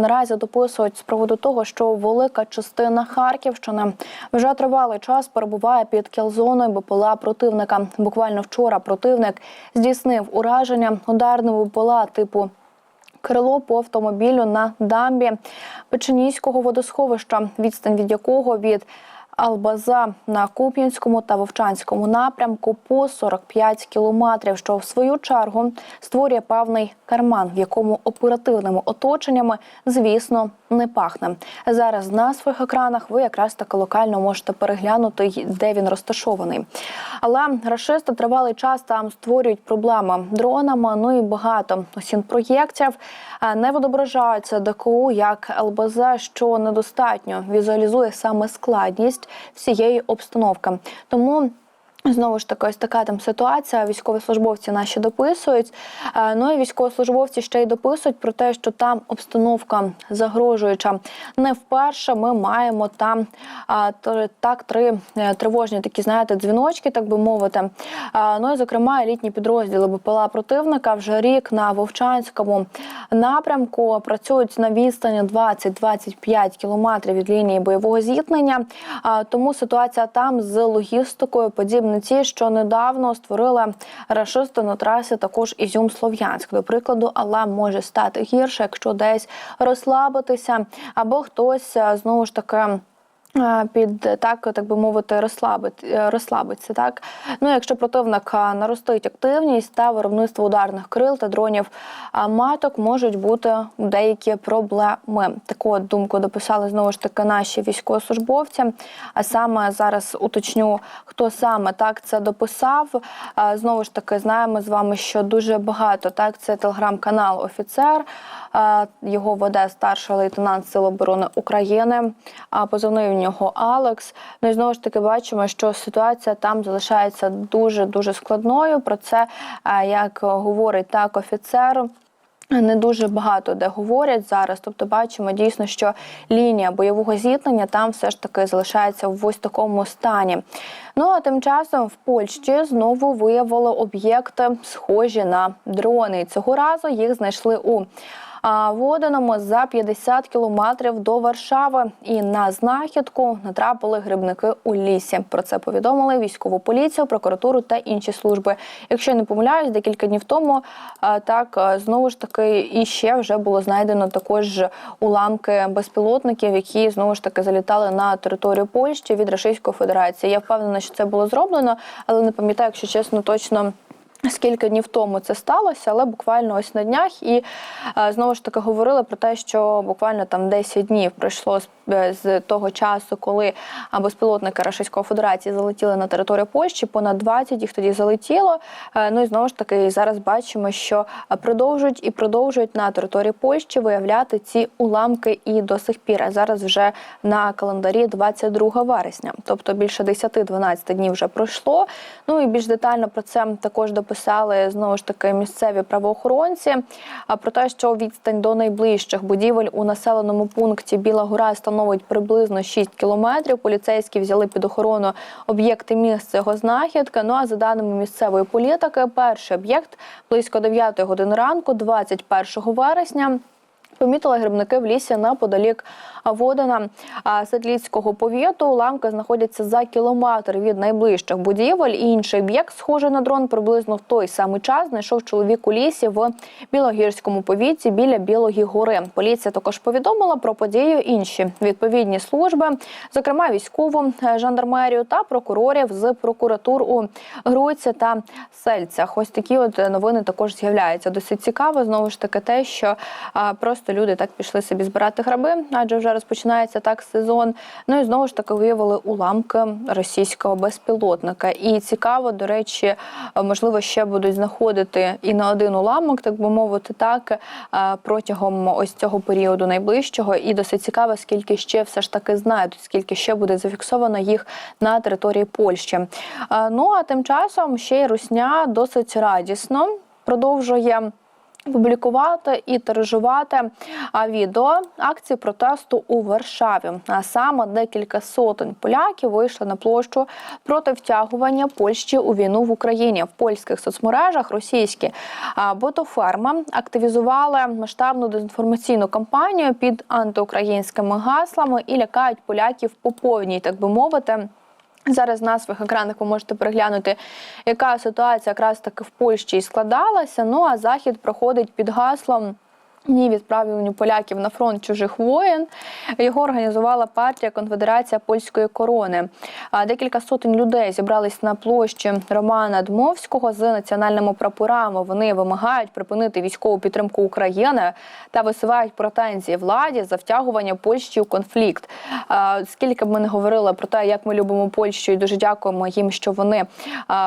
Наразі дописують з приводу того, що велика частина Харківщини вже тривалий час перебуває під кілзоною БПЛА противника. Буквально вчора противник здійснив ураження ударного БПЛА типу крило по автомобілю на дамбі Печеніського водосховища, відстань від якого від Албаза на Куп'янському та Вовчанському напрямку по 45 кілометрів, що в свою чергу створює певний карман, в якому оперативними оточеннями, звісно, не пахне. Зараз на своїх екранах ви якраз таки локально можете переглянути, де він розташований. Але рашисти тривалий час там створюють проблеми дронами. Ну і багато осін проєктів е, не відображаються ДКУ як ЛБЗ, що недостатньо візуалізує саме складність всієї обстановки. Тому. Знову ж таки, ось така там ситуація. Військовослужбовці наші дописують. Е, Ну і військовослужбовці ще й дописують про те, що там обстановка загрожуюча. Не вперше ми маємо там так три е, тривожні такі, знаєте, дзвіночки, так би мовити. Ну і зокрема, елітні підрозділи БПЛА противника вже рік на Вовчанському напрямку працюють на відстані 20-25 кілометрів від лінії бойового зіткнення. Тому ситуація там з логістикою подібна ті, що недавно створили рашисти на трасі також Ізюм-Слов'янськ, до прикладу, але може стати гірше, якщо десь розслабитися, або хтось е, знову ж таки. Е, Під так, так би мовити, розслабить, е, розслабиться. Так ну якщо противник е, наростить активність та виробництво ударних крил та дронів маток можуть бути деякі проблеми. Таку думку дописали знову ж таки наші військовослужбовці. А саме зараз уточню, хто саме так це дописав. Знову ж таки, знаємо з вами, що дуже багато так. Це телеграм-канал Офіцер. Його веде старший лейтенант Сил оборони України. А позивний в нього Алекс. Ну і знову ж таки бачимо, що ситуація там залишається дуже дуже складною. Про це як говорить так офіцер. Не дуже багато де говорять зараз. Тобто, бачимо дійсно, що лінія бойового зіткнення там все ж таки залишається в ось такому стані. Ну а тим часом в Польщі знову виявили об'єкти, схожі на дрони. І Цього разу їх знайшли у а, Воденому за 50 кілометрів до Варшави. І на знахідку натрапили грибники у лісі. Про це повідомили військову поліцію, прокуратуру та інші служби. Якщо я не помиляюсь, декілька днів тому так знову ж таки і ще вже було знайдено також уламки безпілотників, які знову ж таки залітали на територію Польщі від Російської Федерації. Я впевнена, що це було зроблено, але не пам'ятаю, якщо чесно, точно. Скільки днів тому це сталося, але буквально ось на днях, і е, знову ж таки говорили про те, що буквально там 10 днів пройшло з, з того часу, коли безпілотники Російської Федерації залетіли на територію Польщі. Понад 20 їх тоді залетіло. Е, Ну і знову ж таки зараз бачимо, що е, продовжують і продовжують на території Польщі виявляти ці уламки і до сих пір. А зараз вже на календарі 22 вересня, тобто більше 10-12 днів вже пройшло. Ну і більш детально про це також дописали знову ж таки місцеві правоохоронці. А про те, що відстань до найближчих будівель у населеному пункті Біла Гора становить приблизно 6 кілометрів. Поліцейські взяли під охорону об'єкти місця цього знахідки. Ну а за даними місцевої політики, перший об'єкт близько 9 години ранку, 21 вересня. Помітили грибники в лісі неподалік Водина а, повіту. Уламки знаходяться за кілометр від найближчих будівель. Інший об'єкт, схожий на дрон, приблизно в той самий час знайшов чоловік у лісі в Білогірському повіті біля Білої гори. Поліція також повідомила про подію інші відповідні служби, зокрема військову е, жандармерію та прокурорів з прокуратур у Груці та Сельцях. Ось такі от новини також з'являються. Досить цікаво знову ж таки те, що а, просто люди так пішли собі збирати граби, адже вже розпочинається так сезон. Ну і знову ж таки виявили уламки російського безпілотника. І цікаво, до речі, можливо, ще будуть знаходити і на один уламок, так би мовити, так е, протягом ось цього періоду найближчого. І досить цікаво, скільки ще все ж таки знайдуть, скільки ще буде зафіксовано їх на території Польщі. Е, Ну а тим часом ще й Русня досить радісно продовжує. Публікувати і тиражувати відео акції протесту у Варшаві. А саме декілька сотень поляків вийшли на площу проти втягування Польщі у війну в Україні. В польських соцмережах російські ботоферми активізували масштабну дезінформаційну кампанію під антиукраїнськими гаслами і лякають поляків по повній, так би мовити. Зараз на своїх екранах ви можете переглянути, яка ситуація якраз таки в Польщі і складалася. Ну а захід проходить під гаслом. Ні, відправленню поляків на фронт чужих воєн його організувала партія Конфедерація польської корони. Декілька сотень людей зібрались на площі Романа Дмовського з національними прапорами. Вони вимагають припинити військову підтримку України та висувають претензії владі за втягування Польщі у конфлікт. Скільки б ми не говорили про те, як ми любимо Польщу, і дуже дякуємо їм, що вони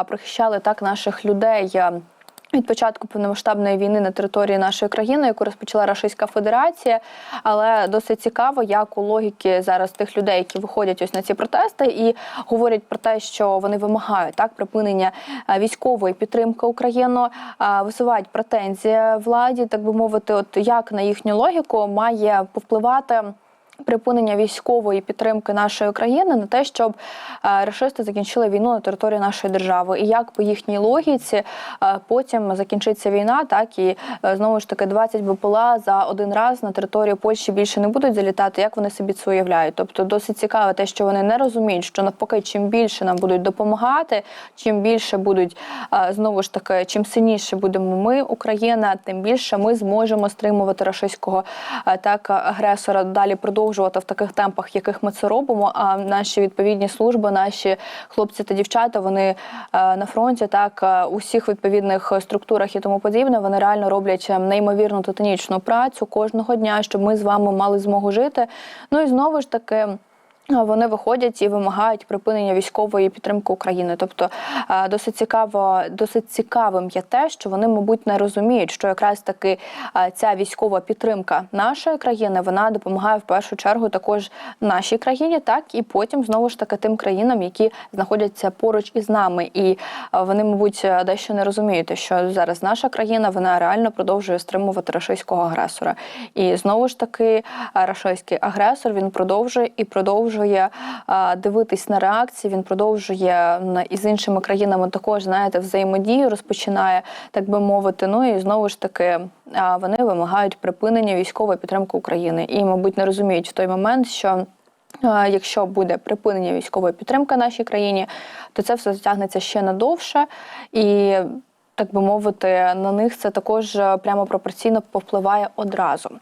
прихищали так наших людей. Від початку повномасштабної війни на території нашої країни, яку розпочала Російська Федерація, але досить цікаво, як у логіки зараз тих людей, які виходять ось на ці протести, і говорять про те, що вони вимагають так припинення е, військової підтримки України, висувають претензії владі, так би мовити, от як на їхню логіку має повпливати. Припинення військової підтримки нашої країни на те, щоб е, рашисти закінчили війну на території нашої держави, і як по їхній логіці е, потім закінчиться війна, так і е, знову ж таки 20 БПЛА за один раз на територію Польщі більше не будуть залітати. Як вони собі це уявляють? Тобто досить цікаве те, що вони не розуміють, що навпаки, чим більше нам будуть допомагати, чим більше будуть знову ж таки, чим сильніше будемо ми, Україна, тим більше ми зможемо стримувати рашистського так агресора далі продовжувати в таких темпах, яких ми це робимо. А наші відповідні служби, наші хлопці та дівчата, вони е, на фронті, так е, у всіх відповідних структурах і тому подібне, вони реально роблять е, неймовірну титанічну працю кожного дня, щоб ми з вами мали змогу жити. Ну і знову ж таки. Вони виходять і вимагають припинення військової підтримки України. Тобто е, досить цікаво, досить цікавим є те, що вони, мабуть, не розуміють, що якраз таки е, ця військова підтримка нашої країни вона допомагає в першу чергу також нашій країні, так і потім знову ж таки тим країнам, які знаходяться поруч із нами. І е, вони, мабуть, дещо не розуміють, що зараз наша країна вона реально продовжує стримувати рашистського агресора. І знову ж таки, рашистський агресор він продовжує і продовжує а, дивитись на реакції. Він продовжує м, і з іншими країнами також знаєте взаємодію розпочинає, так би мовити. Ну і знову ж таки вони вимагають припинення військової підтримки України і, мабуть, не розуміють в той момент, що. Якщо буде припинення військової підтримки нашій країні, то це все затягнеться ще надовше і. Так би мовити, на них це також прямо пропорційно повпливає одразу.